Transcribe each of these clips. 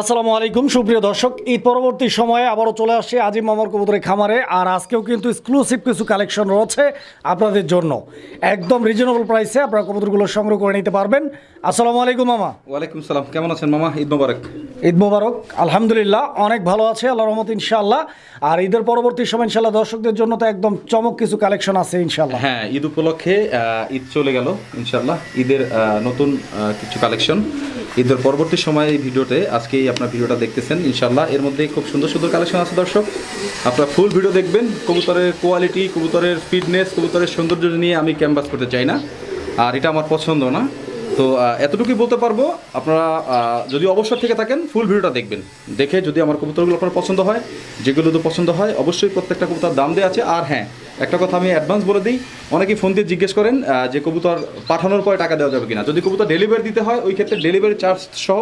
আসসালামু আলাইকুম সুপ্রিয় দর্শক। ঈদ পরবর্তী সময়ে আবারও চলে আসছে আজিম মামার কবুতরের খামারে আর আজকেও কিন্তু এক্সক্লুসিভ কিছু কালেকশন রয়েছে আপনাদের জন্য। একদম রিজনেবল প্রাইসে আপনারা কবুতরগুলো সংগ্রহ করে নিতে পারবেন। আসসালামু আলাইকুম মামা। ওয়ালাইকুম সালাম। কেমন আছেন মামা? ঈদ মোবারক। ঈদ মোবারক। আলহামদুলিল্লাহ অনেক ভালো আছে আল্লাহ রহমত ইনশাআল্লাহ। আর ঈদের পরবর্তী সময় ইনশাল্লাহ দর্শকদের জন্য তো একদম চমক কিছু কালেকশন আছে ইনশাল্লাহ হ্যাঁ ঈদ উপলক্ষে আহ, ঈদ চলে গেল ইনশাল্লাহ ঈদের নতুন কিছু কালেকশন ঈদের পরবর্তী সময়ে এই ভিডিওতে আজকেই আপনার ভিডিওটা দেখতেছেন ইনশাল্লাহ এর মধ্যে খুব সুন্দর সুন্দর কালেকশন আছে, দর্শক। আপনারা ফুল ভিডিও দেখবেন, কবুতরের কোয়ালিটি কবুতরের ফিটনেস কবুতরের সৌন্দর্য নিয়ে আমি ক্যানভাস করতে চাই না। আর এটা আমার পছন্দ না। তো এতটুকুই বলতে পারব, আপনারা যদি অবসর থেকে থাকেন ফুল ভিডিওটা দেখবেন। দেখে যদি আমার কবুতরগুলো আপনার পছন্দ হয়, যেগুলো তো পছন্দ হয়, অবশ্যই প্রত্যেকটা কবুতর দাম দেওয়া আছে। আর হ্যাঁ একটা কথা আমি অ্যাডভান্স বলে দিই, অনেকেই ফোন দিয়ে জিজ্ঞেস করেন যে কবুতর পাঠানোর পরে টাকা দেওয়া যাবে কিনা। যদি কবুতর ডেলিভারি দিতে হয়, ওই ক্ষেত্রে ডেলিভারি চার্জ সহ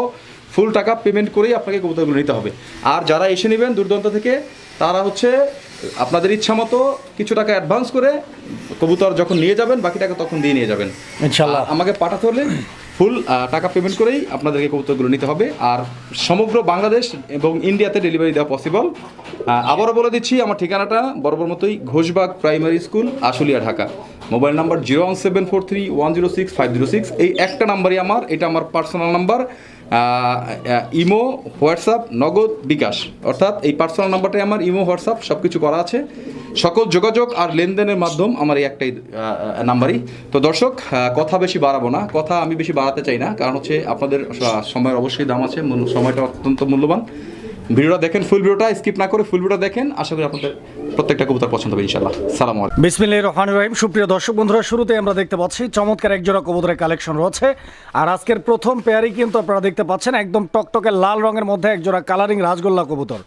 ফুল টাকা পেমেন্ট করেই আপনাকে কবুতরগুলো নিতে হবে। আর যারা এসে নেবেন দূরদন্ত থেকে তারা হচ্ছে আপনাদের ইচ্ছা মতো কিছু টাকা অ্যাডভান্স করে কবুতর যখন নিয়ে যাবেন বাকি টাকা তখন দিয়ে নিয়ে যাবেন। ইনশাল্লাহ। আমাকে পাঠাতে হলে ফুল টাকা পেমেন্ট করেই আপনাদেরকে কবুতরগুলো নিতে হবে। আর সমগ্র বাংলাদেশ এবং ইন্ডিয়াতে ডেলিভারি দেওয়া পসিবল আবারও বলে দিচ্ছি আমার ঠিকানাটা বরাবর মতোই Ghoshbag primary school Ashulia Dhaka. Mobile number zero one seven four three one zero six five zero six এই একটা নাম্বারই আমার এটা আমার পার্সোনাল নাম্বার ইমো, হোয়াটসঅ্যাপ, নগদ, বিকাশ। অর্থাৎ এই পার্সোনাল নাম্বারটাই আমার, ইমো, হোয়াটসঅ্যাপ সব কিছু করা আছে। সকল যোগাযোগ আর লেনদেনের মাধ্যম আমার এই একটাই নাম্বারই। তো দর্শক কথা বেশি বাড়াবো না। কথা আমি বেশি বাড়াতে চাই না। কারণ হচ্ছে আপনাদের সময়ের অবশ্যই দাম আছে। সময়টা অত্যন্ত মূল্যবান। ভিডিওটা দেখেন ফুল ভিডিওটা স্কিপ না করে ফুল ভিডিওটা দেখেন। আশা করি আপনাদের প্রত্যেকটা কবুতর পছন্দ হবে ইনশাল্লাহ সালাম বিসমিল্লাহির রহমানির রহিম। সুপ্রিয় দর্শক বন্ধুরা, শুরুতে আমরা দেখতে পাচ্ছি চমৎকার একজোড়া কবুতরের কালেকশন রয়েছে। আর আজকের প্রথম পেয়ারই কিন্তু আপনারা দেখতে পাচ্ছেন, একদম টকটকে লাল রঙের মধ্যে একজোড়া কালারিং রাজগোল্লা কবুতর।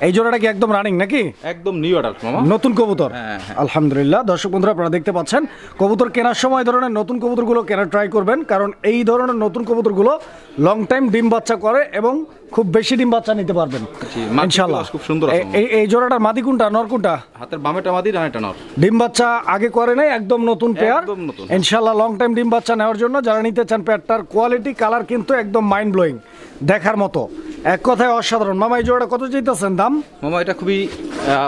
এই জোড়াটা কি একদম রানিং নাকি? একদম নিউ অর্ডার মামা। নতুন কবুতর? হ্যাঁ, হ্যাঁ। আলহামদুলিল্লাহ। দর্শক বন্ধুরা আপনারা দেখতে পাচ্ছেন কবুতর কেনার সময় ধরনের নতুন কবুতরগুলো কেনার ট্রাই করবেন কারণ এই ধরনের নতুন কবুতরগুলো লং টাইম ডিম বাচ্চা করে এবং খুব বেশি ডিম বাচ্চা নিতে পারবেন। plus খুব সুন্দর এই- এই জোড়াটার মাদি কোনটা নর কোনটা? হাতের বামেটা মাদি ডানেটা নর। ডিম বাচ্চা আগে করে নাই একদম নতুন পেয়ার একদম নতুন। ইনশাল্লাহ লং টাইম ডিম বাচ্চা নেওয়ার জন্য যারা নিতে চান পেয়ারটার কোয়ালিটি কালার কিন্তু একদম মাইন্ড ব্লোয়িং দেখার মতো। এক কথায় অসাধারণ। মামা এই জোড়াটা কত চাইতেছেন দাম? মামা এটা খুবই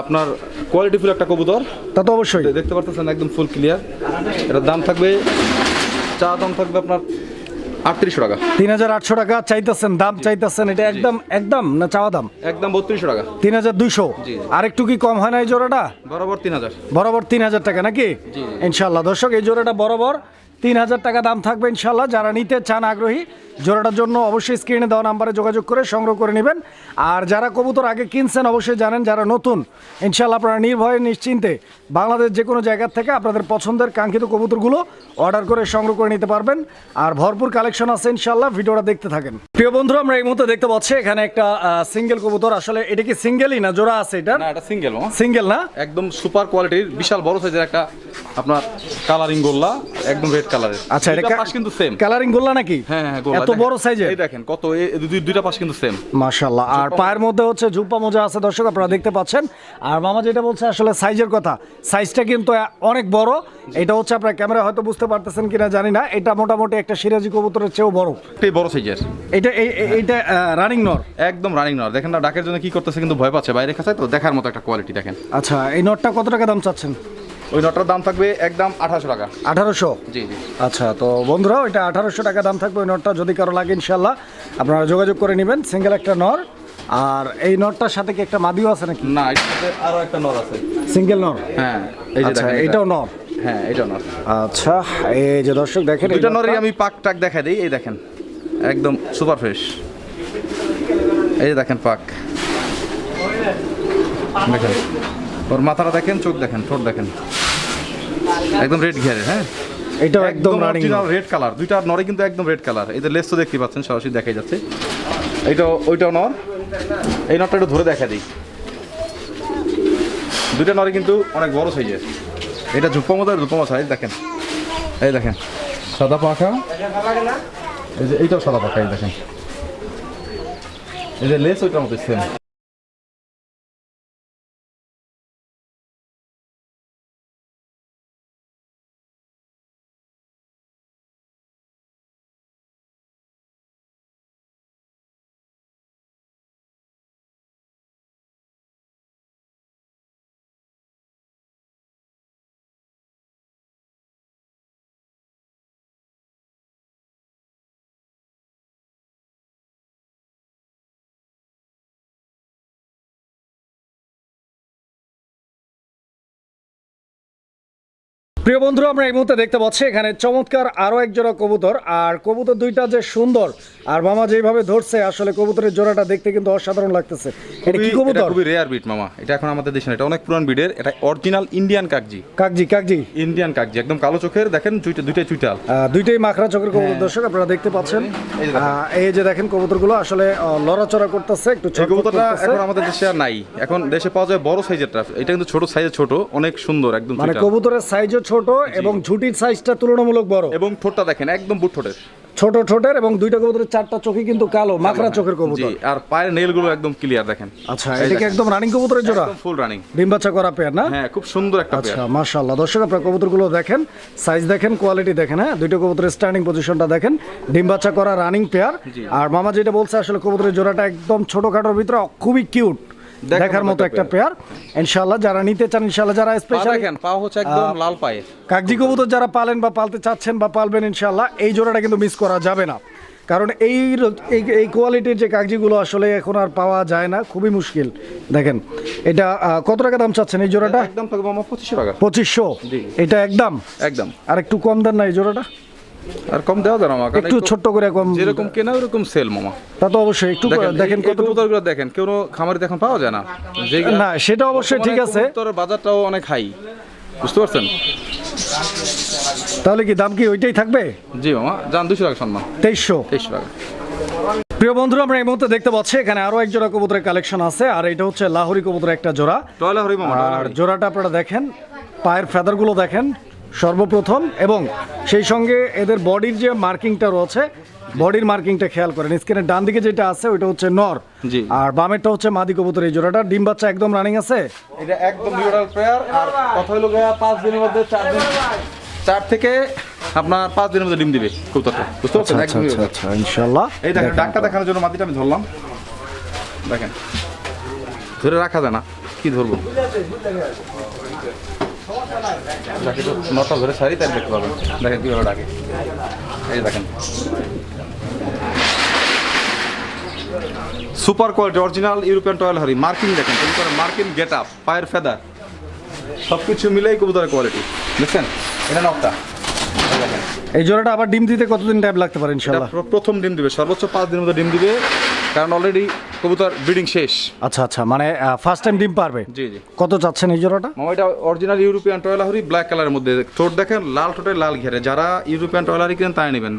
আপনার কোয়ালিটিফুল একটা কবুতর। তা তো অবশ্যই। দেখতে পারতেছেন একদম ফুল ক্লিয়ার এটার দাম থাকবে চা দাম থাকবে আপনার আটত্রিশশো টাকা। তিন হাজার আটশো টাকা চাইতেছেন দাম চাইতেছেন এটা একদম একদম না চাওয়া দাম? একদম বত্রিশশো টাকা। তিন হাজার দুইশো। আর একটু কি কম হয় না এই জোড়াটা? বরাবর তিন হাজার। বরাবর তিন হাজার টাকা নাকি? ইনশাল্লাহ দর্শক এই জোড়াটা বরাবর তিন হাজার টাকা দাম থাকবে ইনশাল্লাহ যারা নিতে চান আগ্রহী, জোড়াটার জন্য অবশ্যই স্ক্রিনে দেওয়া নাম্বারে যোগাযোগ করে সংগ্রহ করে নেবেন। আর যারা কবুতর আগে কিনছেন, অবশ্যই জানেন যারা নতুন ইনশাল্লাহ আপনারা নির্ভয়ে নিশ্চিন্তে বাংলাদেশ যে কোনো জায়গার থেকে আপনাদের পছন্দের কাঙ্ক্ষিত কবুতরগুলো অর্ডার করে সংগ্রহ করে নিতে পারবেন। আর ভরপুর কালেকশন আছে ইনশাল্লাহ ভিডিওটা দেখতে থাকেন। প্রিয় বন্ধুরা আমরা এই মুহূর্তে দেখতে পাচ্ছি এখানে একটা সিঙ্গেল কবুতর। আসলে এটা কি সিঙ্গেলই না জোড়া আছে এটা না এটা সিঙ্গেল সিঙ্গেল না? একদম সুপার কোয়ালিটির বিশাল বড় সাইজের একটা আপনার কালারিং গোল্লা একদম রেড কালারের আচ্ছা এটা পাশ কিন্তু সেম কালারিং গোল্লা নাকি? হ্যাঁ হ্যাঁ এত বড় সাইজের এই দেখেন কত এই দুই- দুইটা পাশ কিন্তু সেম মাশাল্লাহ আর পায়ের মধ্যে হচ্ছে ঝুপ্পা মোজা আছে দর্শক আপনারা দেখতে পাচ্ছেন। আর মামা যেটা বলছে আসলে সাইজের কথা। সাইজটা কিন্তু অনেক বড়। এটা হচ্ছে আপনার ক্যামেরা হয়তো বুঝতে পারতেছেন কিনা জানি না। এটা মোটামুটি একটা সিরাজি কবুতরের চেয়েও বড়। বড় সাইজের এটা এইটা রানিং নর একদম রানিং নর দেখেন না ডাকের জন্য কি করতেছে কিন্তু ভয় পাচ্ছে। বাইরে খাঁচায় তো দেখার মতো একটা কোয়ালিটি দেখেন। আচ্ছা এই নটটা কত টাকা দাম চাচ্ছেন? ওই নটার দাম থাকবে একদম আঠাশো টাকা। আঠারোশো? জি জি। আচ্ছা তো বন্ধুরা ওইটা আঠারোশো টাকা দাম থাকবে ওই নটটা যদি কারও লাগে ইনশাল্লাহ আপনারা যোগাযোগ করে নেবেন। সিঙ্গেল একটা নর আর এই নটটার সাথে কি একটা মাদিও আছে নাকি? না সাথে আরও একটা নর আছে। সিঙ্গেল নর হ্যাঁ এই যে আচ্ছা দেখেন এটাও নর হ্যাঁ এটা নর আচ্ছা এই যে দর্শক দেখেন দুইটা নরই আমি পাক টাক দেখা দিই এই দেখেন। একদম সুপার ফ্রেশ এই যে দেখেন পাক। দেখেন ওর মাথাটা দেখেন চোখ দেখেন ঠোঁট দেখেন। একদম রেড ঘিয়ারের হ্যাঁ? এটাও একদম অরিজিনাল রেড কালার দুইটা নরে কিন্তু একদম রেড কালার এই যে লেস তো দেখতে পাচ্ছেন সরাসরি দেখাই যাচ্ছে। এইটা ওইটাও নর। এই নরটা একটু ধরে দেখা দিই। দুইটা নরে কিন্তু অনেক বড় সাইজের এটা ঝুপ্পা মতো ঝুপ্পা সাইজ দেখেন। এই দেখেন। সাদা পাখা। এই যে এইটাও সাদা পাখা এই দেখেন এই যে লেস ওইটার মতো সেম প্রিয় বন্ধুরা, আমরা এই মুহূর্তে দেখতে পাচ্ছি এখানে চমৎকার আরও একজোড়া কবুতর, আর কবুতর দুইটা যে সুন্দর আর মামা যেভাবে ধরছে আসলে কবুতরের জোড়াটা দেখতে কিন্তু অসাধারণ লাগতেছে। এটা কি কবুতর? খুবই রেয়ার বিট মামা। এটা এখন আমাদের দেশে না, এটা অনেক পুরান বিডের এটা অরিজিনাল ইন্ডিয়ান কাকজি। কাকজি কাকজি? ইন্ডিয়ান কাকজি একদম কালো চোখের দেখেন দুইটা দুইটাই চুইটাল দুইটাই মাখরা চোখের কবুতর দর্শক আপনারা দেখতে পাচ্ছেন। এই যে দেখেন। কবুতরগুলো আসলে লড়াচড়া করতেছে একটু ছটফট কবুতরটা এখন আমাদের দেশে আর নাই। এখন দেশে পাওয়া যায় বড় সাইজেরটা এটা কিন্তু ছোট সাইজের ছোট অনেক সুন্দর একদম মানে। কবুতরের সাইজও ছোট এবং ঝুটির সাইজটা তুলনামূলক বড়। এবং ঠোঁটটা দেখেন একদম বুট ঠোঁটের। ছোট ঠোঁটের এবং দুইটা কবুতরের চারটা চোখে কিন্তু কালো মাকড়া চোখের কবুতর। আর পায়ের নেলগুলো একদম ক্লিয়ার দেখেন। আচ্ছা এটা কি একদম রানিং কবুতরের জোড়া? ফুল রানিং ডিম বাচ্চা করা পেয়ার না? হ্যাঁ খুব সুন্দর একটা পেয়ার আচ্ছা মাশাআল্লাহ। দর্শক আপনারা কবুতরগুলো দেখেন সাইজ দেখেন কোয়ালিটি দেখেন হ্যাঁ? দুইটা কবুতরের স্ট্যান্ডিং পজিশনটা দেখেন ডিম বাচ্চা করা রানিং পেয়ার আর মামা যেটা বলছে আসলে কবুতরের জোড়াটা একদম ছোটখাটোর ভিতরে খুবই কিউট দেখার মতো একটা পেয়ার ইনশাআল্লাহ যারা নিতে চান ইনশাআল্লাহ যারা স্পেশাল দেখেন পা হচ্ছে একদম লাল পায়ে কাগজি কবুতর যারা পালেন বা পালতে চাচ্ছেন বা পালবেন ইনশাআল্লাহ এই জোড়াটা কিন্তু মিস করা যাবে না। কারণ এই এই এই কোয়ালিটির যে কাগজিগুলো আসলে এখন আর পাওয়া যায় না খুবই মুশকিল। দেখেন এটা কত টাকা দাম চাচ্ছেন এই জোড়াটা? একদম পঁচিশশো টাকা। পঁচিশশো? এটা একদম? একদম। আর একটু কম দেন না এই জোড়াটা? আর কম দেওয়া যায় মামা একটু ছোট্ট করে কম যেরকম কেনা ওরকম সেল মামা তা তো অবশ্যই একটু দেখেন দেখেন কত কত কবুতরগুলো দেখেন কেউ এখন পাওয়া যায় না। না সেটা অবশ্যই ঠিক আছে। কবুতরের বাজারটাও অনেক হাই বুঝতে পারছেন? তাহলে কি দাম কি ওইটাই থাকবে? জি মামা যান দুশো টাকা সম্মান। তেইশশো। তেইশশো টাকা। প্রিয় বন্ধুরা আমরা এই মুহূর্তে দেখতে পাচ্ছি এখানে আরও এক জোড়া কবুতরের কালেকশন আছে আর এটা হচ্ছে লাহোরি কবুতরের একটা জোড়া। আর জোড়াটা আপনারা দেখেন পায়ের ফেদারগুলো দেখেন। সর্বপ্রথম এবং সেই সঙ্গে এদের বডির যে মার্কিংটা রয়েছে বডির মার্কিংটা খেয়াল করেন। স্ক্রিনের ডান দিকে যেটা আছে ওইটা হচ্ছে নর। আর বামেরটা হচ্ছে মাদি কবুতর। এই জোড়াটা ডিম বাচ্চা একদম রানিং আছে? এটা একদম নিউরাল প্লেয়ার আর কথা হলো গিয়া পাঁচ দিনের মধ্যে চার দিন চার থেকে আপনার পাঁচ দিনের মধ্যে ডিম দিবে কবুতরটা। বুঝতে পারছেন? একদম neural। আচ্ছা ইনশাল্লাহ। এই দেখেন। ডাকটা দেখানোর জন্য মাদিটা আমি ধরলাম। দেখেন। ধরে রাখা যায় না। কি ধরবো? তো নটা ধরে সারি তাই দেখতে পাবেন দেখেন কীভাবে ডাকে। এই দেখেন। সুপার কোয়ালিটি অরিজিনাল ইউরোপিয়ান টয়েল হারি মার্কিং দেখেন মার্কিং গেট আপ পায়ের ফেদার। সব কিছু মিলেই কবুতরের কোয়ালিটি। দেখছেন? এটা নকটা। এই জোড়াটা আবার ডিম দিতে কতদিন টাইম লাগতে পারে এটা ইনশাল্লাহ প্রথম ডিম দিবে সর্বোচ্চ পাঁচ দিনের মধ্যে ডিম দিবে। কারণ অলরেডি কবুতর ব্রিডিং শেষ। আচ্ছা আচ্ছা মানে ফার্স্ট টাইম ডিম পারবে? জি জি। কত চাচ্ছেন এই জোড়াটা? এটা অরিজিনাল ইউরোপিয়ান টয়লাহরি ব্ল্যাক কালারের মধ্যে। ঠোঁট দেখেন লাল ঠোঁটে লাল ঘেরে। যারা ইউরোপিয়ান টয়লারি কিনেন তাই নেবেন।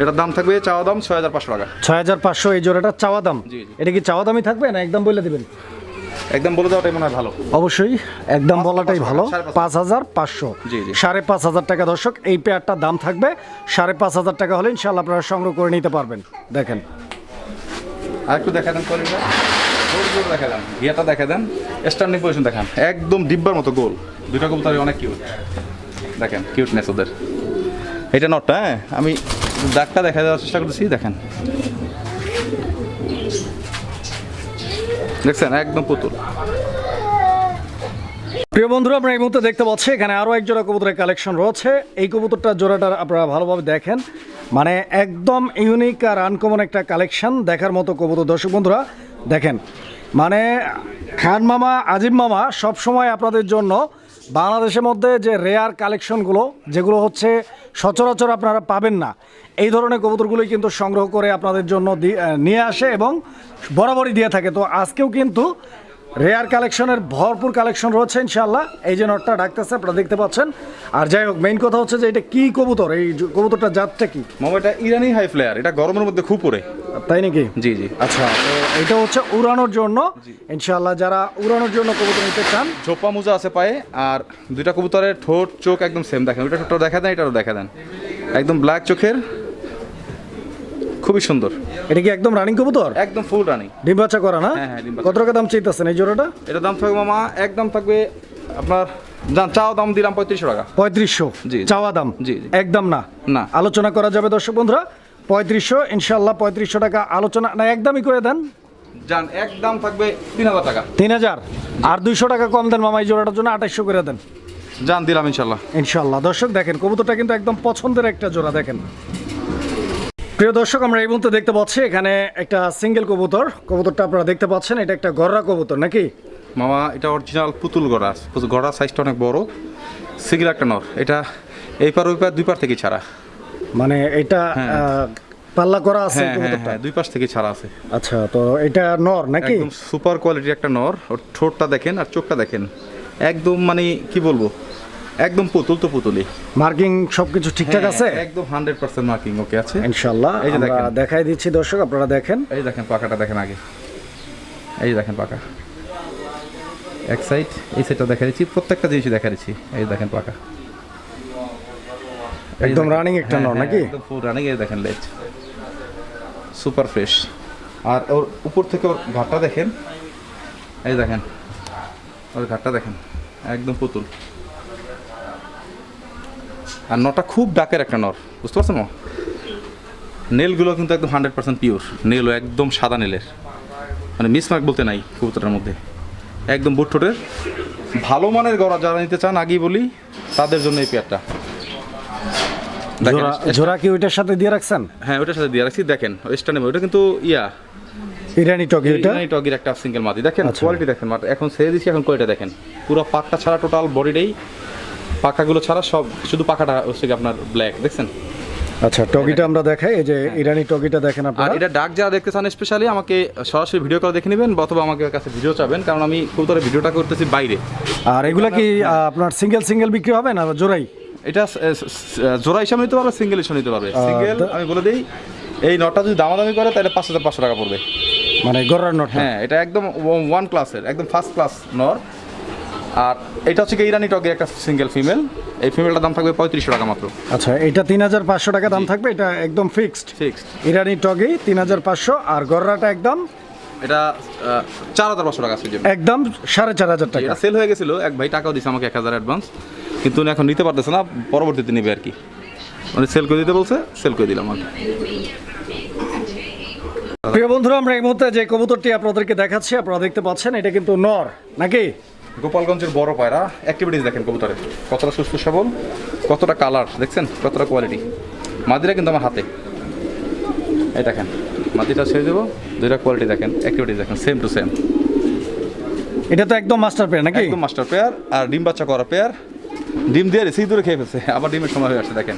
এটার দাম থাকবে চাওয়া দাম ছয় হাজার পাঁচশো টাকা। ছয় হাজার পাঁচশো এই জোড়াটা চাওয়া দাম? জি, জি। এটা কি চাওয়া দামই থাকবে না একদম বলে দিবেন? একদম বলে দেওয়াটাই মনে হয় ভালো। অবশ্যই একদম বলাটাই ভালো। পাঁচ হাজার। পাঁচশো। জি, জি। সাড়ে পাঁচ হাজার টাকা দর্শক এই পেয়ারটার দাম থাকবে। সাড়ে পাঁচ হাজার টাকা হলে ইনশাল্লাহ আপনারা সংগ্রহ করে নিতে পারবেন। দেখেন। আর একটু দেখা দেখা দেন। ঘিয়াটা দেখা দেন। স্ট্যান্ডিং পজিশন দেখান। একদম ডিব্বার মতো গোল। দুইটা কবুতর অনেক কিউট দেখেন কিউটনেস ওদের। এটা নটটা হ্যাঁ? আমি দাগটা দেখা দেওয়ার চেষ্টা করতেছি, দেখেন। দেখছেন? একদম পুতুল। প্রিয় বন্ধুরা আমরা এই মুহূর্তে দেখতে পাচ্ছি এখানে আরও এক জোড়া কবুতরের কালেকশন রয়েছে। এই কবুতরটা জোড়াটা আপনারা ভালোভাবে দেখেন। মানে একদম ইউনিক আর আনকমন একটা কালেকশন দেখার মতো কবুতর। দর্শক বন্ধুরা, দেখেন। মানে খান মামা, আজিম মামা সব সময় আপনাদের জন্য বাংলাদেশের মধ্যে যে রেয়ার কালেকশনগুলো যেগুলো হচ্ছে সচরাচর আপনারা পাবেন না, এই ধরনের কবুতরগুলোই কিন্তু সংগ্রহ করে আপনাদের জন্য নিয়ে আসে এবং বরাবরই দিয়ে থাকে। তো আজকেও কিন্তু রেয়ার কালেকশনের ভরপুর কালেকশন রয়েছে ইনশাল্লাহ এই যে নটটা ডাকতেছে আপনারা দেখতে পাচ্ছেন। আর যাই হোক মেইন কথা হচ্ছে যে এটা কি কবুতর? এই কবুতরটা জাতটা কি? মামা এটা ইরানি হাই ফ্লেয়ার এটা গরমের মধ্যে খুব পরে তাই নাকি? জি জি। আচ্ছা এটা হচ্ছে উড়ানোর জন্য। ইনশাল্লাহ যারা উড়ানোর জন্য কবুতর নিতে চান। ঝোপা মোজা আছে পায়ে আর দুইটা কবুতরের ঠোঁট চোখ একদম সেম দেখেন। ওইটা ঠোঁটটা দেখা দেন এটাও দেখা দেন। একদম ব্ল্যাক চোখের। খুবই সুন্দর। এটা কি একদম রানিং কবুতর? একদম ফুল রানিং ডিম বাচ্চা করা না? হ্যাঁ, হ্যাঁ, কত টাকা দাম চাইতেছেন এই জোড়াটা? এটা দাম থাকবে মামা একদম থাকবে আপনার যান চাও দাম দিলাম পঁয়ত্রিশশো টাকা। পঁয়ত্রিশশো? জি। চাওয়া দাম? জি। একদম না? না। আলোচনা করা যাবে দর্শক বন্ধুরা। পঁয়ত্রিশশো ইনশাল্লাহ পঁয়ত্রিশশো টাকা আলোচনা না একদমই করে দেন। যান একদম থাকবে তিন হাজার টাকা। তিন হাজার? আর দুইশো টাকা কম দেন মামা এই জোড়াটার জন্য করে দেন। দিলাম ইনশাল্লাহ ইনশাল্লাহ দর্শক দেখেন কবুতরটা কিন্তু একদম পছন্দের একটা জোড়া দেখেন। প্রিয় দর্শক আমরা এই মুহূর্তে দেখতে পাচ্ছি এখানে একটা সিঙ্গেল কবুতর। কবুতরটা আপনারা দেখতে পাচ্ছেন এটা একটা গররা কবুতর নাকি? মামা এটা অরিজিনাল পুতুল গড়া গড়া সাইজটা অনেক বড় সিঙ্গেল একটা নর। এটা এই পার ওই পার দুই পার থেকে ছাড়া। মানে এটা হ্যাঁ। পাল্লা করা আছে হ্যাঁ হ্যাঁ কবুতরটা? হ্যাঁ দুই পাশ থেকে ছাড়া আছে। আচ্ছা তো এটা নর নাকি? একদম সুপার কোয়ালিটির একটা নর। ওর ঠোঁটটা দেখেন আর চোখটা দেখেন। একদম মানে কি বলব? একদম পুতুল তো পুতুলি মার্কিং সবকিছু ঠিকঠাক হ্যাঁ, আছে? একদম হান্ড্রেড পার্সেন্ট মার্কিং ওকে আছে? ইনশাল্লাহ এই যে আমরা দেখেন। দেখাই দিচ্ছি দর্শক আপনারা দেখেন। এই দেখেন পাকাটা দেখেন আগে। এই দেখেন পাকা এক সাইড এই সাইডটা দেখা দিচ্ছি প্রত্যেকটা জিনিসই দেখা দিচ্ছি। এই দেখেন পাকা একদম রানিং একটা হ্যাঁ, নর হ্যাঁ, নাকি? একদম ফুল রানিং এই দেখেন লেজ। সুপার ফ্রেশ আর ওর উপর থেকে ওর ঘাটটা দেখেন। এই দেখেন ওর ঘাটটা দেখেন। একদম পুতুল। আর নটা খুব ডাকের একটা নর বুঝতে পারছেন মা? নেলগুলো কিন্তু একদম হান্ড্রেড পার্সেন্ট পিওর নেলও একদম সাদা নেলের। মানে মিসমার্ক বলতে নাই কবুতরের মধ্যে। একদম বুটঠোঁটের ভালো মানের গড়া যারা নিতে চান আগেই বলি তাদের জন্য এই পেয়ারটা দেখেন, জোড়া কি ওইটার সাথে দিয়ে রাখছেন? হ্যাঁ ওটার সাথে দিয়ে রাখছি। দেখেন ওটা কিন্তু ইয়া। ইরানি ইরানি টগির একটা সিঙ্গেল মাদি। দেখেন আচ্ছা। কোয়ালিটি দেখেন মাত্র এখন ছেড়ে এখন কোয়ালিটি দেখেন? পুরো পাকটা ছাড়া টোটাল বডিটাই পাকাগুলো ছাড়া সব শুধু পাকাটা হচ্ছে আপনার ব্ল্যাক দেখছেন? আচ্ছা টগিটা আমরা দেখাই এই যে ইরানি টগিটা দেখেন আপনারা। আর এটা ডাক যারা দেখতে চান স্পেশালি আমাকে সরাসরি ভিডিও কল দেখে নেবেন অথবা আমাকে কাছে ভিডিও চাবেন কারণ আমি কবুতরের ভিডিওটা করতেছি বাইরে। আর এগুলা কি আপনার সিঙ্গেল সিঙ্গেল বিক্রি হবে না জোড়াই? এটা স- স- স- জোড়া হিসাবে নিতে পারবে সিঙ্গেল হিসাবে নিতে পারবে। সিঙ্গেল আমি বলে দিই এই নটটা যদি দামাদামি করে তাহলে পাঁচ হাজার পাঁচশো টাকা পড়বে। মানে গড়ার নট হ্যাঁ। এটা একদম ওয়ান ক্লাসের একদম ফার্স্ট ক্লাস নর আর এটা হচ্ছে ইরানি টগের একটা সিঙ্গেল ফিমেল এই ফিমেলটার দাম থাকবে পঁয়ত্রিশশো টাকা মাত্র। আচ্ছা এটা তিন হাজার পাঁচশো টাকা দাম থাকবে এটা একদম ফিক্সড ফিক্সড ইরানি টগি তিন হাজার পাঁচশো আর গররাটা একদম এটা চার হাজার পাঁচশো টাকা একদম সাড়ে চার হাজার টাকা এটা সেল হয়ে গেছিল এক ভাই টাকাও দিছে আমাকে এক হাজার অ্যাডভান্স কিন্তু উনি এখন নিতে পারতেছে না পরবর্তীতে নেবে আর কি। মানে সেল করে দিতে বলছে সেল করে দিলাম আর প্রিয় বন্ধুরা আমরা এই মুহূর্তে যে কবুতরটি আপনাদেরকে দেখাচ্ছি আপনারা দেখতে পাচ্ছেন এটা কিন্তু নর নাকি? গোপালগঞ্জের বড় পায়রা। অ্যাক্টিভিটিস দেখেন কবুতরের। কতটা সুস্থ সবল কতটা কালার দেখছেন? কতটা কোয়ালিটি মাদিরা কিন্তু আমার হাতে। এই দেখেন মাদিটা ছেড়ে দেবো। দুইটা কোয়ালিটি দেখেন অ্যাক্টিভিটিস দেখেন সেম টু সেম এটা তো একদম মাস্টার পেয়ার নাকি? একদম মাস্টার পেয়ার আর ডিম বাচ্চা করা পেয়ার ডিম দিয়ে রিসিভ ধরে খেয়ে ফেলছে। আবার ডিমের সময় হয়ে আসছে দেখেন।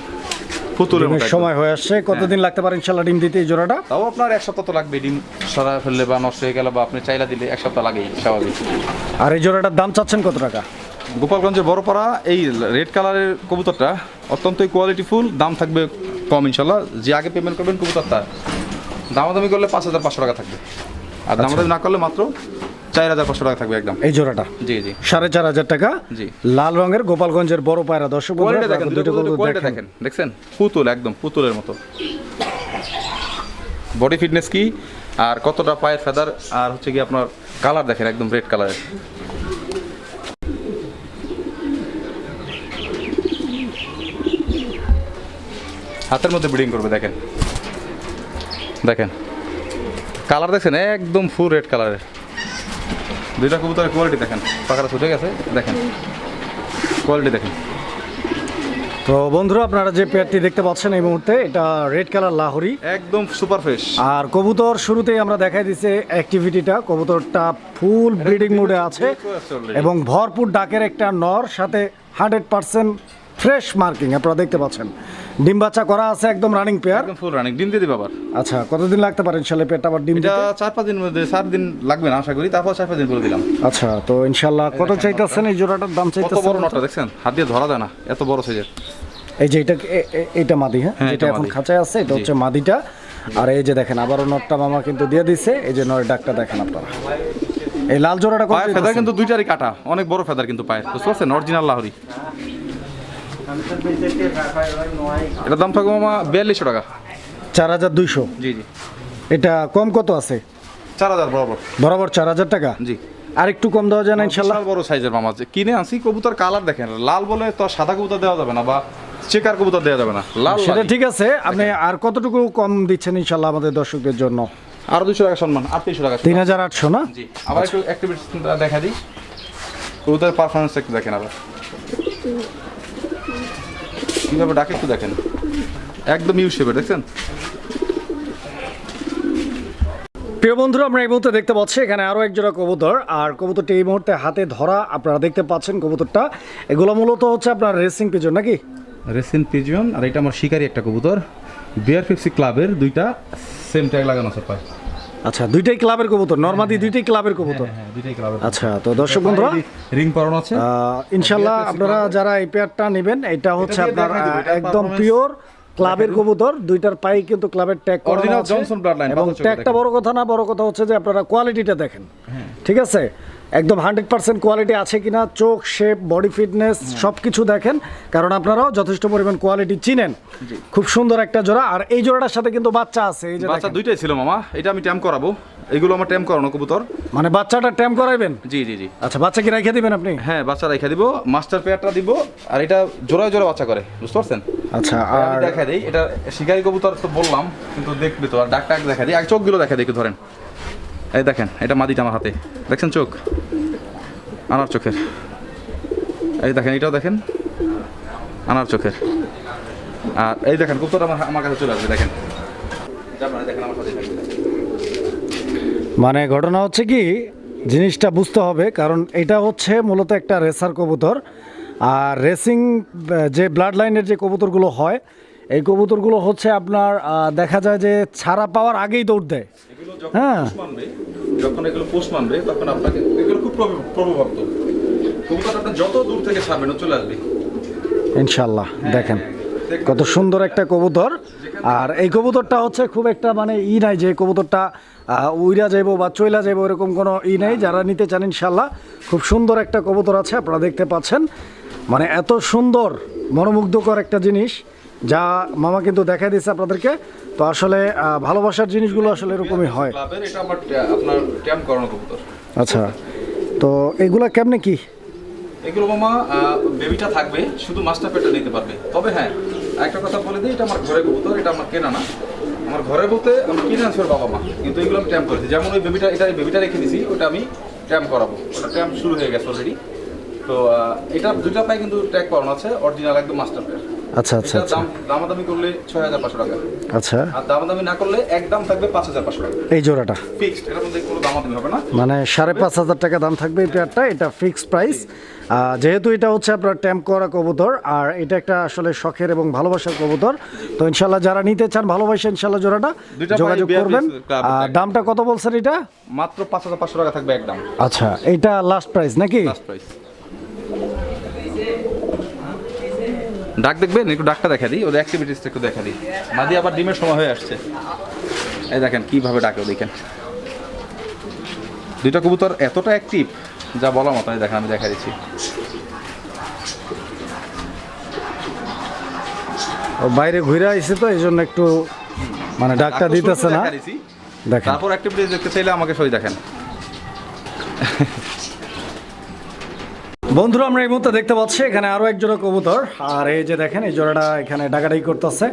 পুতুলের সময় হয়ে আসছে। কতদিন লাগতে পারে ইনশাল্লাহ ডিম দিতে এই জোড়াটা? তাও আপনার এক সপ্তাহ তো লাগবে ডিম সরা ফেললে বা নষ্ট হয়ে গেল বা আপনি চাইলা দিলে এক সপ্তাহ লাগেই স্বাভাবিক। আর এই জোড়াটার দাম চাচ্ছেন কত টাকা? গোপালগঞ্জের বড়পাড়া এই রেড কালারের কবুতরটা অত্যন্তই কোয়ালিটিফুল দাম থাকবে কম ইনশাল্লাহ যে আগে পেমেন্ট করবেন কবুতরটা। দামাদামি করলে পাঁচ হাজার পাঁচশো টাকা থাকবে। আর দামাদামি না করলে মাত্র চার হাজার পাঁচশো টাকা থাকবে একদম। এই জোড়াটা? জি জি। সাড়ে চার হাজার টাকা। জি। লাল রঙের গোপালগঞ্জের বড় পায়রা। দর্শক। দেখেন দেখছেন? পুতুল একদম পুতুলের মতো। বডি ফিটনেস কি? আর কতটা পায়ের ফেদার আর হচ্ছে কি আপনার কালার দেখেন একদম রেড কালারের হাতের মধ্যে ব্রিডিং করবে দেখেন। দেখেন। কালার দেখছেন? একদম ফুল রেড কালারের দুইটা কবুতরের কোয়ালিটি দেখেন। পাখাটা ছুটে গেছে দেখেন। কোয়ালিটি দেখেন। তো বন্ধুরা আপনারা যে পেয়ারটি দেখতে পাচ্ছেন এই মুহূর্তে এটা রেড কালার লাহোরি। একদম সুপার ফ্রেশ আর কবুতর শুরুতেই আমরা দেখাই দিছে অ্যাক্টিভিটিটা কবুতরটা ফুল ব্রিডিং মুডে আছে এবং ভরপুর ডাকের একটা নর সাথে হান্ড্রেড পার্সেন্ট ফ্রেশ মার্কিং আপনারা দেখতে পাচ্ছেন। ডিম বাচ্চা করা আছে একদম রানিং পেয়ার একদম ফুল রানিং ডিম দিয়ে দিবে আবার। আচ্ছা কতদিন লাগতে পারে ইনশাল্লাহ পেয়ারটা আবার ডিম এটা চার পাঁচ দিন মধ্যে চার দিন লাগবে না আশা করি। তারপর চার পাঁচ দিন করে দিলাম। আচ্ছা তো ইনশাল্লাহ কত চাইতেছেন? এই জোড়াটার দাম কত বড় নটটা দেখছেন? হাত দিয়ে ধরা যায় না এত বড় সাইজের এই যে এটা এ- এ- এইটা মাদি হ্যাঁ? হ্যাঁ, যেটা এটা এখন খাঁচায় আছে এটা হচ্ছে মাদিটা। আর এই যে দেখেন আবারও নটটা মামা কিন্তু দিয়ে দিছে। এই যে নরের ডাকটা দেখেন আপনারা। এই লাল জোড়াটা কত ফেদার? কিন্তু দুইটারই কাটা অনেক বড় ফেদার কিন্তু পায় বুঝতে পারছেন? অরিজিনাল লাহরি। এটার দাম থাকবে মামা বিয়াল্লিশশো টাকা। চার হাজার দুইশো? জি জি। এটা কম কত আছে? চার হাজার বরাবর। বরাবর চার হাজার টাকা? জি। আর একটু কম দেওয়া যায় না ইনশাল্লাহ? বড় সাইজের মামা যে কিনে আনছি কবুতর কালার দেখেন। লাল বলে তো আর সাদা কবুতর দেওয়া যাবে না বা চেকার কবুতর দেওয়া যাবে না। লাল সেটা ঠিক আছে আপনি আর কতটুকু কম দিচ্ছেন ইনশাল্লাহ আমাদের দর্শকদের জন্য? আর দুশো টাকা সম্মান আর তিনশো টাকা তিন হাজার আটশো না? জি। আবার একটু অ্যাক্টিভিটিস দেখা দিই। কবুতরের পারফরমেন্স একটু দেখেন আবার। কীভাবে ডাকে একটু দেখেন। একদম ইউ শেপের দেখছেন? প্রিয় বন্ধুরা আমরা এই মুহূর্তে দেখতে পাচ্ছি এখানে আরও এক জোড়া কবুতর আর কবুতরটি এই মুহূর্তে হাতে ধরা আপনারা দেখতে পাচ্ছেন কবুতরটা। এগুলো মূলত হচ্ছে আপনার রেসিং পিজন নাকি? রেসিং পিজন আর এটা আমার শিকারি একটা কবুতর। বিয়ার ফিফসি ক্লাবের দুইটা সেম ট্যাগ লাগানো আছে পায়। আচ্ছা দুইটাই ক্লাবের কবুতর। নর্মাদি দুইটাই ক্লাবের কবুতর। হ্যাঁ দুইটাই ক্লাবের আচ্ছা তো দর্শক বন্ধুরা রিং পরানো আছে। ইনশাআল্লাহ আপনারা যারা এই পেয়ারটা নেবেন এটা হচ্ছে আপনার একদম পিওর ক্লাবের কবুতর। দুইটার পাই কিন্তু ক্লাবের ট্যাগ অরিজিনাল জনসন ব্লাডলাইন এবং ট্যাগটা বড় কথা না বড় কথা হচ্ছে যে আপনারা কোয়ালিটিটা দেখেন। হ্যাঁ। ঠিক আছে? একদম হান্ড্রেড পার্সেন্ট কোয়ালিটি আছে কিনা চোখ শেপ বডি ফিটনেস সব কিছু দেখেন। কারণ আপনারাও যথেষ্ট পরিমাণ কোয়ালিটি চিনেন। খুব সুন্দর একটা জোড়া। আর এই জোড়াটার সাথে কিন্তু বাচ্চা আছে এই যে বাচ্চা দুইটাই ছিল মামা। এটা আমি ট্যাম করাবো। এগুলো আমার ট্যাম করানো কবুতর। মানে বাচ্চাটা ট্যাম করাইবেন? জি জি জি। আচ্ছা বাচ্চা কি রেখে দিবেন আপনি? হ্যাঁ বাচ্চা রেখে দিব। মাস্টার পেয়ারটা দিব। আর এটা জোড়ায় জোড়া বাচ্চা করে। বুঝতে পারছেন? আচ্ছা আর দেখা দিই। এটা শিকারি কবুতর তো বললাম কিন্তু দেখবে তো। আর ডাক টাক দেখা দিই। এক চোখগুলো দেখা দিই একটু ধরেন। এই দেখেন, এটা মাদিটা আমার হাতে। দেখছেন চোখ? আনার চোখের। এই দেখেন, এটাও দেখেন? আনার চোখের। আর এই দেখেন কবুতর আমার আমার কাছে চলে আসবে, দেখেন। মানে ঘটনা হচ্ছে কি, জিনিসটা বুঝতে হবে, কারণ এটা হচ্ছে মূলত একটা রেসার কবুতর। আর রেসিং, যে ব্লাড লাইনের যে কবুতরগুলো হয়, এই কবুতরগুলো হচ্ছে আপনার দেখা যায় যে ছাড়া পাওয়ার আগেই দৌড় দেয়। হ্যাঁ। যখন এগুলো পোষ মানবে তখন আপনাকে এগুলো খুব প্রভাবক্ত কবুতর আপনি যত দূর থেকে ছাড়বেন চলে আসবে। ইনশাল্লাহ দেখেন। দেখেন। কত সুন্দর একটা কবুতর। আর এই কবুতরটা হচ্ছে খুব একটা মানে ই নাই যে কবুতরটা উইরা যাইবো বা চইলা যাইব এরকম কোনো ই নাই। যারা নিতে চান ইনশাল্লাহ খুব সুন্দর একটা কবুতর আছে আপনারা দেখতে পাচ্ছেন। মানে এত সুন্দর মনোমুগ্ধকর একটা জিনিস। যা মামা কিন্তু দেখা দিয়েছে আপনাদেরকে। তো আসলে ভালোবাসার জিনিসগুলো আসলে এরকমই হয়। এটা আমার আপনার ট্যাম্প করানো আচ্ছা তো এগুলা কেমনে কি? এগুলো মামা বেবিটা থাকবে শুধু মাস্টার পেটটা নিতে পারবে। তবে হ্যাঁ একটা কথা বলে দিই এটা আমার ঘরে কবুতর এটা আমার কেনা না। আমার ঘরে বলতে আমি কিনে আনছি ওর বাবা মা কিন্তু এগুলো আমি ট্যাম্প করেছি। যেমন ওই বেবিটা এটা বেবিটা রেখে দিছি ওটা আমি ট্যাম্প করাবো। ওটা ট্যাম্প শুরু হয়ে গেছে অলরেডি তো এটা দুইটা পায়ে কিন্তু ট্যাগ করানো আছে অরিজিনাল একদম মাস্টার পেয়ার আচ্ছা আচ্ছা আচ্ছা। দামাদামি করলে ছয় হাজার পাঁচশো টাকা। আচ্ছা। আর দামাদামি না করলে একদম থাকবে পাঁচ হাজার পাঁচশো টাকা। এই জোড়াটা? ফিক্সড এটার মধ্যে কোনো দামাদামি হবে না। মানে সাড়ে পাঁচ হাজার টাকা দাম থাকবে এই পেয়ারটা এটা ফিক্স প্রাইস যেহেতু এটা হচ্ছে আপনার ট্যাম্প করা কবুতর আর এটা একটা আসলে শখের এবং ভালোবাসার কবুতর তো ইনশাল্লাহ যারা নিতে চান ভালোবাসা ইনশাল্লাহ জোড়াটা যোগাযোগ করবেন। আর দামটা কত বলছেন এটা? মাত্র পাঁচ হাজার পাঁচশো টাকা থাকবে একদম। আচ্ছা এইটা লাস্ট প্রাইস নাকি? লাস্ট প্রাইস ডাক দেখবেন? একটু ডাকটা দেখা দিই। ওদের অ্যাক্টিভিটিসটা একটু দেখা দিই। মাদি আবার ডিমের সময় হয়ে আসছে। এই দেখেন কীভাবে ডাকে ও দেখেন দুইটা কবুতর এতটা অ্যাক্টিভ যা বলার মতো দেখেন আমি দেখা দিচ্ছি। ও বাইরে ঘুরে আইছে তো এই জন্য একটু মানে ডাকটা দিতেছে না। দেখেন। তারপর অ্যাক্টিভিটিস দেখতে চাইলে আমাকে সই দেখেন। বন্ধুরা আমরা এই মুহূর্তে দেখতে পাচ্ছি এখানে আরও এক জোড়া কবুতর। আর এই যে দেখেন এই জোড়াটা এখানে ডাকাডাকি করতেছে।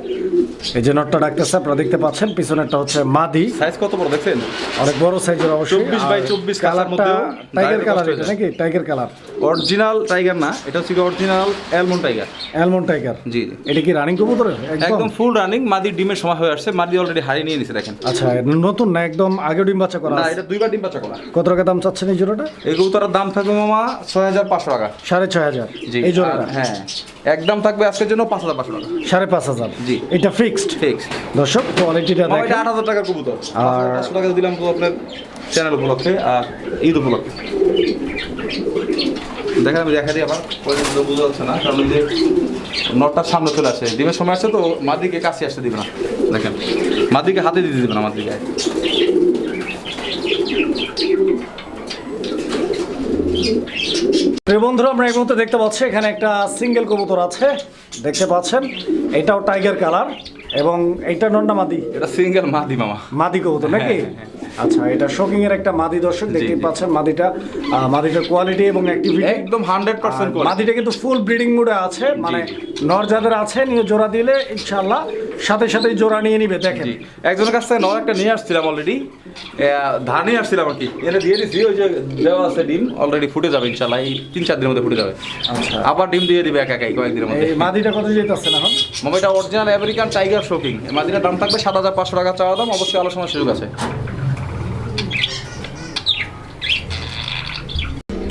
এই যে নটটা ডাকতেছে আপনারা দেখতে পাচ্ছেন পিছনেরটা হচ্ছে মাদি। সাইজ কত বড় দেখছেন? অনেক বড় সাইজের অবশ্যই। 24 বাই 24 কালার টাইগার কালার এটা নাকি? টাইগার কালার অরিজিনাল টাইগার না এটা হচ্ছে original almond tiger almond tiger জি। এটা কি রানিং কবুতর? একদম। ফুল রানিং মাদির ডিমের সময় হয়ে আসছে মাদি অলরেডি হারিয়ে নিয়ে নিছে দেখেন। আচ্ছা নতুন না একদম আগে ডিম বাচ্চা করা না এটা দুইবার ডিম বাচ্চা করা। কত টাকা দাম চাচ্ছেন এই জোড়াটা? এই কবুতরের দাম থাকবে মামা ছয় হাজার পাঁচশো টাকা। সাড়ে ছয় হাজার। জি। এই জোড়াটা? হ্যাঁ একদম থাকবে আজকের জন্য পাঁচ হাজার পাঁচশো টাকা। সাড়ে পাঁচ হাজার। জি। এটা ফিক্সড ফিক্স দর্শক কোয়ালিটিটা মামা দেখেন। আট হাজার কবুতর। আর- পাঁচশো টাকা দিলাম তো আপনার চ্যানেল উপলক্ষে আর ঈদ উপলক্ষে। দেখেন আমি দেখা দিই আবার। বোঝা যাচ্ছে না কারণ যে সামনে চলে আসে। ডিমের সময় আসছে তো মাদিকে কাছে আসতে দিবে না। দেখেন মাদিকে হাতে দিতে দিবে না মাদিকে প্রিয় বন্ধুরা আমরা এই মুহূর্তে দেখতে পাচ্ছি এখানে একটা সিঙ্গেল কবুতর আছে। দেখতে পাচ্ছেন এটাও টাইগার কালার এবং এইটার নন্ডা মাদি। এটা সিঙ্গেল মাদি মামা। মাদি কবুতর নাকি? আচ্ছা এটা শোকিং এর একটা মাদি দর্শক দেখতে পাচ্ছেন মাদিটা। মাদিটার কোয়ালিটি এবং অ্যাক্টিভিটি একদম হান্ড্রেড পার্সেন্ট মাদিটা কিন্তু ফুল ব্রিডিং মুডে আছে মানে নর যাদের আছে নিয়ে জোড়া দিলে ইনশাআল্লাহ সাথে সাথে জোড়া নিয়ে নিবে দেখেন। একজনের কাছ থেকে নর একটা নিয়ে আসছিলাম অলরেডি ধান নিয়ে আসছিলাম আর কি। এনে দিয়ে দিছি ওই যে দেওয়া আছে ডিম অলরেডি ফুটে যাবে ইনশাল্লাহ এই তিন চার দিনের মধ্যে ফুটে যাবে। আচ্ছা। আবার ডিম দিয়ে দিবে একা একাই কয়েকদিনের মধ্যে। এই মাদিটা কত যেতেছে না এখন? মামা এটা অরিজিনাল আমেরিকান টাইগার শোকিং মাদিনার দাম থাকবে সাত হাজার পাঁচশো টাকা চাওয়া দাম অবশ্যই আলোচনা সুযোগ আছে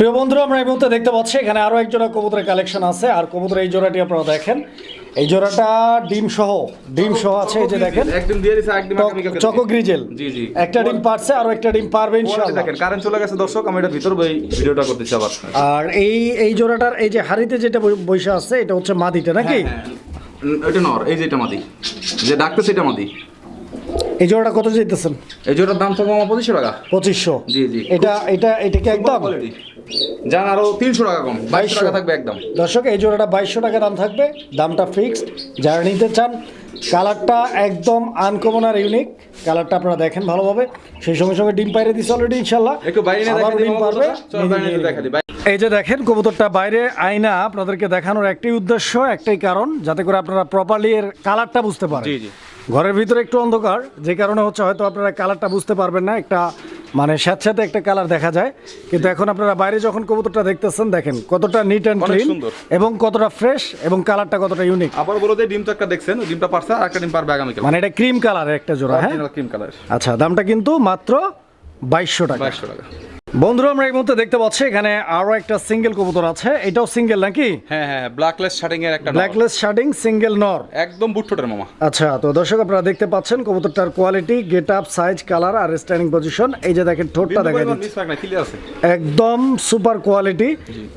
প্রিয় বন্ধুরা আমরা এই মুহূর্তে দেখতে পাচ্ছি এখানে আরও এক জোড়া কবুতরের কালেকশন আছে। আর কবুতরের এই জোড়াটি আপনারা দেখেন। এই জোড়াটা ডিম সহ ডিম সহ আছে এই যে দেখেন। একদিন দিয়ে আগামীকালকে দিবে। চকো গ্রিজেল জি জি। একটা ডিম পারছে আর একটা ডিম পারবে ইনশাআল্লাহ। দেখেন কারেন্ট চলে গেছে দর্শক আমি এটা ভিতর বই ভিডিওটা করতেছি আবার আর এই এই জোড়াটার এই যে হাড়িতে যেটা বইসা আছে এটা হচ্ছে মাদিটা নাকি? হ্যাঁ, এটা নর এই যে এটা মাদি। যে ডাকতেছে এটা মাদি। এই জোড়াটা কত যেতেছেন এই জোটার দাম থাকবে আমার পঁচিশশো টাকা। পঁচিশশো। জি, জি। এটা এটা এটা কি একদম? যান তিনশো টাকা কম বাইশশো টাকা থাকবে একদম। দর্শক এই জোড়াটা বাইশশো টাকা দাম থাকবে দামটা ফিক্সড যারা নিতে চান কালারটা একদম আনকমন আর ইউনিক কালারটা আপনারা দেখেন ভালোভাবে। সেই সঙ্গে সঙ্গে ডিম পাইরে দিচ্ছে অলরেডি ইনশাল্লাহ একটু বাইরে ডিম পারবে। এই যে দেখেন কবুতরটা বাইরে আয়না আপনাদেরকে দেখানোর একটাই উদ্দেশ্য একটাই কারণ যাতে করে আপনারা প্রপারলি এর কালারটা বুঝতে পারেন। জি, জি। ঘরের ভিতরে একটু অন্ধকার যে কারণে হচ্ছে হয়তো আপনারা কালারটা বুঝতে পারবেন না একটা মানে স্যাঁতস্যাঁতে একটা কালার দেখা যায়। কিন্তু এখন আপনারা বাইরে যখন কবুতরটা দেখতেছেন দেখেন কতটা নিট অ্যান্ড ক্লিন এবং কতটা ফ্রেশ এবং কালারটা কতটা ইউনিক আবার বলো যে ডিম তো একটা দেখছেন ডিমটা পারছে আর একটা ডিম পারবে আগামীকাল। মানে এটা ক্রিম কালারের একটা জোড়া হ্যাঁ? ক্রিম কালার আচ্ছা দামটা কিন্তু মাত্র বাইশশো টাকা। বাইশশো টাকা। বন্ধুরা আমরা এই মুহূর্তে দেখতে পাচ্ছি এখানে আরও একটা সিঙ্গেল কবুতর আছে। এটাও সিঙ্গেল নাকি? হ্যাঁ হ্যাঁ ব্ল্যাকলেস শার্টিং এর একটা ব্ল্যাকলেস শার্টিং সিঙ্গেল নর। একদম বুটঠোটের মামা। আচ্ছা তো দর্শক আপনারা দেখতে পাচ্ছেন কবুতরটার quality get up size colour আর স্ট্যান্ডিং পজিশন এই যে দেখেন ঠোঁটটা দেখা আছে। একদম সুপার কোয়ালিটি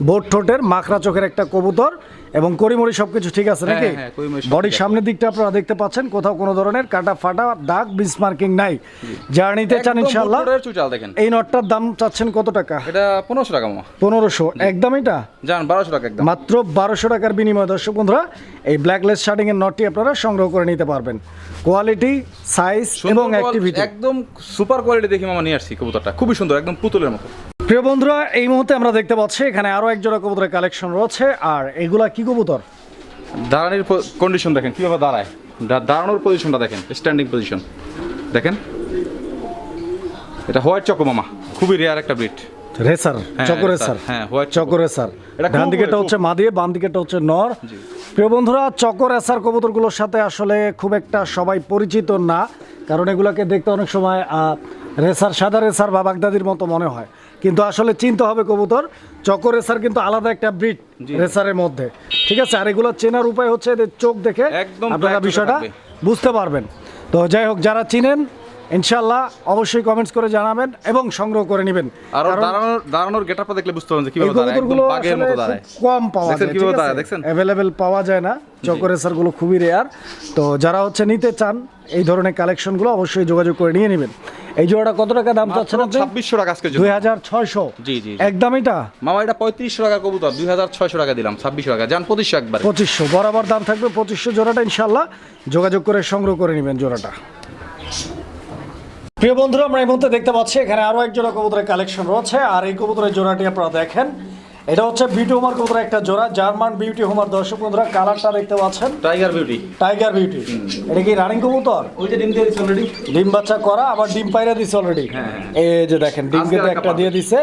বোট ঠোঁটের মাখরা চোখের একটা কবুতর। এবং করিমরি সবকিছু ঠিক আছে নাকি? হ্যাঁ, বডির সামনের দিকটা আপনারা দেখতে পাচ্ছেন কোথাও কোনো ধরনের কাটা ফাটা দাগ বিস মার্কিং নাই জার্নিতে চান চুচাল দেখেন। এই নটটার দাম চাচ্ছেন কত টাকা? এটা পনেরোশো টাকা পনেরোশো। একদম এটা? যান বারোশো টাকা একদম। মাত্র বারোশো টাকার বিনিময়ে দর্শক বন্ধুরা এই ব্ল্যাকলেস শার্টিং এর নটটি আপনারা সংগ্রহ করে নিতে পারবেন। কোয়ালিটি সাইজ এবং অ্যাক্টিভিটি একদম সুপার কোয়ালিটি দেখি মামা নিয়ে আসছি কবুতরটা। খুবই সুন্দর একদম পুতুলের মতো। প্রিয় বন্ধুরা এই মুহূর্তে আমরা দেখতে পাচ্ছি এখানে আরও এক জোড়া কবুতরের কালেকশন রয়েছে। আর এগুলা কি কবুতর? দাঁড়ানোর কন্ডিশন দেখেন কীভাবে দাঁড়ায়। দাঁড়ানোর পজিশনটা দেখেন স্ট্যান্ডিং পজিশন দেখেন। এটা হোয়াইট চকো মামা খুবই রেয়ার একটা ব্রিড রেসার হ্যাঁ, রেসার, হ্যাঁ, white চকরেসার এটা ডান দিকেটা হচ্ছে মাদিয়ে বাম দিকেটা হচ্ছে নর। প্রিয় বন্ধুরা চকর এসার কবুতরগুলোর সাথে আসলে খুব একটা সবাই পরিচিত না কারণ এগুলোকে দেখতে অনেক সময় রেসার সাদা রেসার বা বাগদাদির মতো মনে হয়। কিন্তু আসলে চিনতে হবে কবুতর চকর রেসার কিন্তু আলাদা একটা ব্রিড রেসারের মধ্যে। ঠিক আছে আর এগুলো চেনার উপায় হচ্ছে এদের চোখ দেখে আপনারা বিষয়টা বুঝতে পারবেন। তো যাই হোক যারা চিনেন ইনশাল্লাহ অবশ্যই কমেন্টস করে জানাবেন এবং সংগ্রহ করে নেবেন। আর দাঁড়ানোর দাঁড়ানোর গেটআপটা দেখলে বুঝতে পারবেন যে কীভাবে দাঁড়ায় একদম আসলে মতো দাঁড়ায়। কম পাওয়া যায় কীভাবে দাঁড়ায়, দেখছেন? অ্যাভেলেবেল পাওয়া যায় না চকরেসারগুলো খুবই রেয়ার তো যারা হচ্ছে নিতে চান এই ধরনের কালেকশনগুলো অবশ্যই যোগাযোগ করে নিয়ে নেবেন। এই জোড়াটা কত টাকা দাম চাচ্ছেন আপনি? ছাব্বিশশো টাকা আজকে দুই হাজার ছয়শো। জি, জি। একদম এটা? মামা এটা পঁয়ত্রিশশো টাকা কবুতর দুই হাজার ছয়শো টাকা দিলাম ছাব্বিশশো টাকা। যান 2500 একবার। 2500 বরাবর দাম থাকবে 2500 জোড়াটা ইনশাআল্লাহ। যোগাযোগ করে সংগ্রহ করে নেবেন জোড়াটা। প্রিয় বন্ধুরা আমরা এই মুহূর্তে দেখতে পাচ্ছি এখানে আরও এক জোড়া কবুতরের কালেকশন রয়েছে। আর এই কবুতরের জোড়াটি আপনারা দেখেন। এটা হচ্ছে বিউটি হোমার কবুতরের একটা জোড়া জার্মান বিউটি হোমার দর্শক বন্ধুরা কালারটা দেখতে পাচ্ছেন? টাইগার বিউটি টাইগার বিউটি এটা কি রানিং কবুতর? ওই যে ডিম দিয়ে দিচ্ছে অলরেডি ডিম বাচ্চা করা আবার ডিম পাইরা দিছে অলরেডি হ্যাঁ, এই যে দেখেন ডিম কিন্তু একটা দিয়ে দিছে।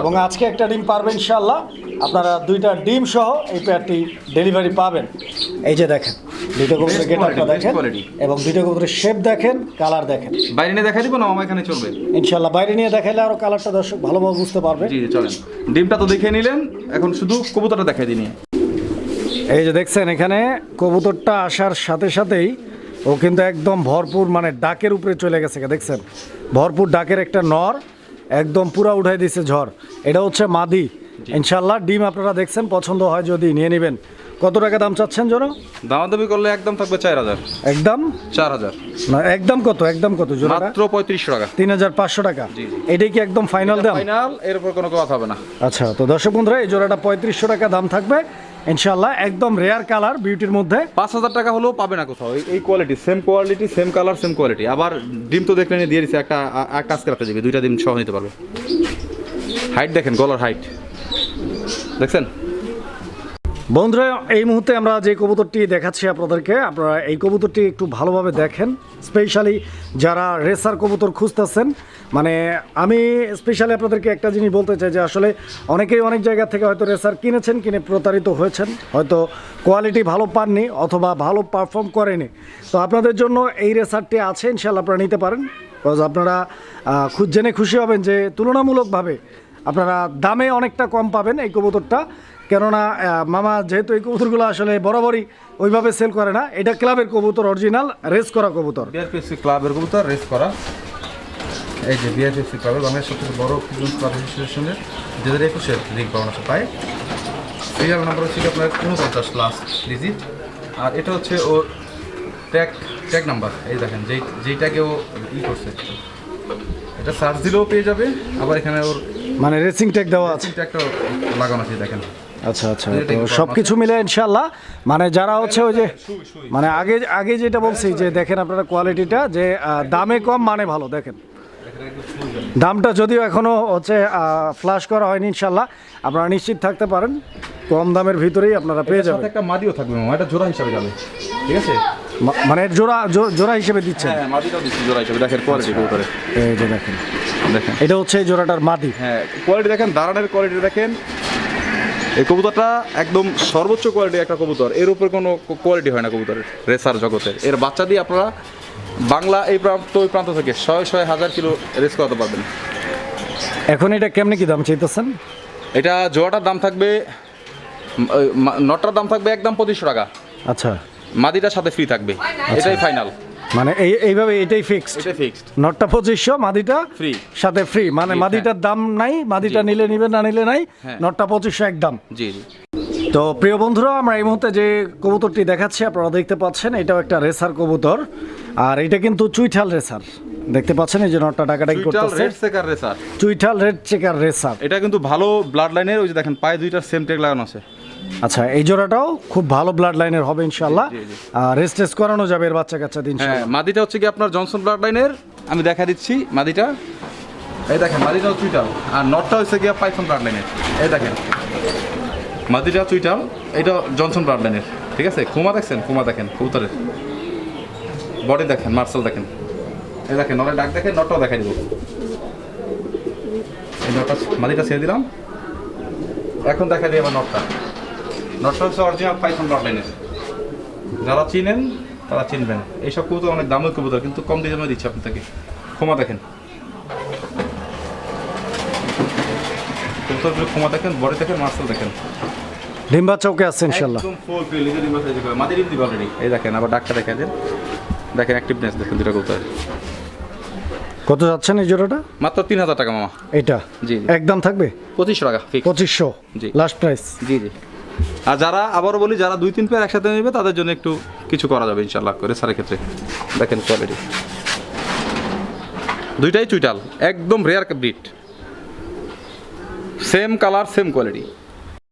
এবং আজকে একটা ডিম পারবেন ইনশাআল্লাহ। আপনারা দুইটা ডিম সহ এই পেয়ারটি ডেলিভারি পাবেন। এই যে দেখেন দুইটা কবুতরের Best গেট quality, দেখেন এবং দুইটা কবুতরের শেপ দেখেন কালার দেখেন। বাইরে নিয়ে দেখাই দিব না মামা এখানে চলবে। ইনশাআল্লাহ বাইরে নিয়ে দেখাইলে আরও কালারটা দর্শক ভালোভাবে বুঝতে পারবে। জি জি চলেন। ডিমটা তো দেখে নিলেন। এখন শুধু কবুতরটা দেখাই দিন এই যে দেখছেন এখানে কবুতরটা আসার সাথে সাথেই ও কিন্তু একদম ভরপুর মানে ডাকের উপরে চলে গেছে দেখছেন? ভরপুর ডাকের একটা নর একদম পুরা উঠাই দিছে ঝড়। এটা হচ্ছে মাদি। ইনশাল্লাহ ডিম আপনারা দেখছেন পছন্দ হয় যদি নিয়ে নেবেন। কত টাকা দাম চাচ্ছেন জন দামাদামি করলে একদম থাকবে চার হাজার। একদম? চার হাজার। না একদম কত একদম কত জোড়াটা? মাত্র পঁয়ত্রিশশো টাকা। তিন হাজার পাঁচশো টাকা। এটাই কি একদম ফাইনাল দাম? ফাইনাল এর উপর কোনো কথা হবে না। আচ্ছা তো দর্শক বন্ধুরা এই জোড়াটা পঁয়ত্রিশশো টাকা দাম থাকবে। ইনশাল্লাহ একদম রেয়ার কালার বিউটির মধ্যে। পাঁচ হাজার টাকা হলেও পাবে না কোথাও। এই- quality same quality same colour same quality আবার ডিম তো দেখলে নিয়ে দিয়ে দিচ্ছে একটা একটা আজকে রাখতে যাবে দুইটা ডিম সহ নিতে পারবে। হাইট দেখেন গলার হাইট দেখছেন? বন্ধুরা, এই মুহূর্তে আমরা যে কবুতরটি দেখাচ্ছি আপনাদেরকে, আপনারা এই কবুতরটি একটু ভালোভাবে দেখেন। স্পেশালি যারা রেসার কবুতর খুঁজতেছেন মানে আমি স্পেশালি আপনাদেরকে একটা জিনিস বলতে চাই যে আসলে অনেকেই অনেক জায়গা থেকে হয়তো রেসার কিনেছেন, কিনে প্রতারিত হয়েছেন, হয়তো কোয়ালিটি ভালো পাননি অথবা ভালো পারফর্ম করেনি। তো আপনাদের জন্য এই রেসারটি আছে ইনশাল্লাহ আপনারা নিতে পারেন। বিকজ আপনারা খুব জেনে খুশি হবেন যে তুলনামূলকভাবে আপনারা দামে অনেকটা কম পাবেন এই কবুতরটা। কেননা মামা যেহেতু এই কবুতরগুলো আসলে বরাবরই ওইভাবে সেল করে না এটা ক্লাবের কবুতর অরিজিনাল রেস করা কবুতর। বিআরপিএসসি ক্লাবের কবুতর রেস করা। এই যে বিআরপিএসসি ক্লাবের বাংলাদেশ সবথেকে বড় পিজন ক্লাব অ্যাসোসিয়েশনের দু হাজার একুশের লিগ পাওয়া আছে পায় সিরিয়াল নাম্বার হচ্ছে আপনার উনপঞ্চাশ লাস্ট ডিজিট আর এটা হচ্ছে ওর ট্যাগ ট্যাগ নাম্বার এই দেখেন যেই যেইটাকে ও ই করছে। এটা সার্চ দিলেও পেয়ে যাবে আবার এখানে ওর মানে রেসিং ট্যাগ দেওয়া আছে। ট্যাগটা লাগানো আছে দেখেন। আচ্ছা আচ্ছা সব কিছু মিলে ইনশাল্লাহ মানে যারা হচ্ছে ওই যে মানে আগে আগে যেটা বলছি যে দেখেন আপনারা কোয়ালিটিটা যে দামে কম মানে ভালো দেখেন। দামটা যদিও এখনও হচ্ছে ফ্লাশ করা হয়নি ইনশাল্লাহ আপনারা নিশ্চিত থাকতে পারেন। কম দামের ভিতরেই আপনারা পেয়ে যাবেন। একটা মাদিও থাকবে মামা এটা জোড়া হিসাবে যাবে ঠিক আছে? মানে জোড়া জোড়া হিসেবে দিচ্ছে হ্যাঁ মাদিটাও দিচ্ছি জোড়া হিসাবে দেখেন কোয়ালিটি কবুতরে এই যে দেখেন। দেখেন। এটা হচ্ছে জোড়াটার মাদি। হ্যাঁ কোয়ালিটি দেখেন দাঁড়ানোর কোয়ালিটি দেখেন এই কবুতরটা একদম সর্বোচ্চ কোয়ালিটি একটা কবুতর। এর উপর কোনো কোয়ালিটি হয় না কবুতরের রেসার জগতের। এর বাচ্চা দিয়ে আপনারা বাংলা এই প্রান্ত ওই প্রান্ত থেকে ছয় ছয় হাজার কিলো রেস করাতে পারবেন। এখন এটা কেমনে কি দাম চাইতেছেন? এটা জোয়াটার দাম থাকবে নটার দাম থাকবে একদম পঁচিশশো টাকা। আচ্ছা। মাদিটার সাথে ফ্রি থাকবে। এটাই ফাইনাল মানে এই এইভাবে এটাই ফিক্সড এটাই ফিক্সড নটটা পঁচিশশো মাদিটা ফ্রি সাথে ফ্রি মানে মাদিটার দাম নাই মাদিটা নিলে নিবে না নিলে নাই হ্যাঁ। নটটা পঁচিশশো একদম। জি জি। তো প্রিয় বন্ধুরা আমরা এই মুহূর্তে যে কবুতরটি দেখাচ্ছি আপনারা দেখতে পাচ্ছেন এটাও একটা রেসার কবুতর। আর এটা কিন্তু চুইঠাল রেসার দেখতে পাচ্ছেন এই যে নটটা ডাকাডাকি করতেছে। রেড সেকার রেসার চুইঠাল রেড চেকার রেসার এটা কিন্তু ভালো ব্লাড লাইনের ওই যে দেখেন পায়ে দুইটা সেম ট্যাগ লাগানো আছে। আচ্ছা এই জোড়াটাও খুব ভালো ব্লাড লাইনের হবে। আর রেস্ট টেস্ট করানো যাবে এর বাচ্চা কাচ্চা দিন হ্যাঁ মাদিটা হচ্ছে কি আপনার জনসন ব্লাড লাইনের আমি দেখা দিচ্ছি মাদিটা। এই দেখেন মাদিটা চুইটাল আর নটটা হচ্ছে গিয়া পাইথন ব্লাড লাইনের এই দেখেন মাদিটা চুইটাল এটা জনসন ব্লাড লাইনের ঠিক আছে? কুমা দেখছেন? কুমা দেখেন কবুতরের। বডি দেখেন মার্শাল দেখেন। এই দেখেন নরে ডাক দেখেন নটটাও দেখাই দিব। এই নটটা মাদিটা ছেড়ে দিলাম। এখন দেখা দিই আমার নটটা নটটা হচ্ছে অরিজিনাল পাইথন লাইনের যারা চিনেন তারা চিনবেন। এইসব কবুতর অনেক দামের কবুতর কিন্তু কম দিয়ে দামে দিচ্ছে আপনাকে ক্ষমা দেখেন। কবুতরগুলো ক্ষমা দেখেন বডি দেখেন মার্শাল দেখেন। ডিম বাচ্চা ওকে আছে ইনশাল্লাহ একদম ফুল ফিল ডিম দিবে অলরেডি এই দেখেন আবার ডাক্তার দেখা দেন। দেখেন অ্যাক্টিভনেস দেখেন দুটা কবুতর। কত যাচ্ছেন এই জোড়াটা? মাত্র তিন হাজার টাকা মামা। এটা জি জি। একদম থাকবে? পঁচিশশো টাকা পঁচিশশো? জি। লাস্ট প্রাইস জি জি। আর যারা আবারও বলি, যারা দুই, তিন পেয়ার একসাথে নেবে, তাদের জন্য একটু কিছু করা যাবে ইনশাল্লাহ করে সারের ক্ষেত্রে। দেখেন কোয়ালিটি দুইটাই চুইটাল একদম rare breed same colour same quality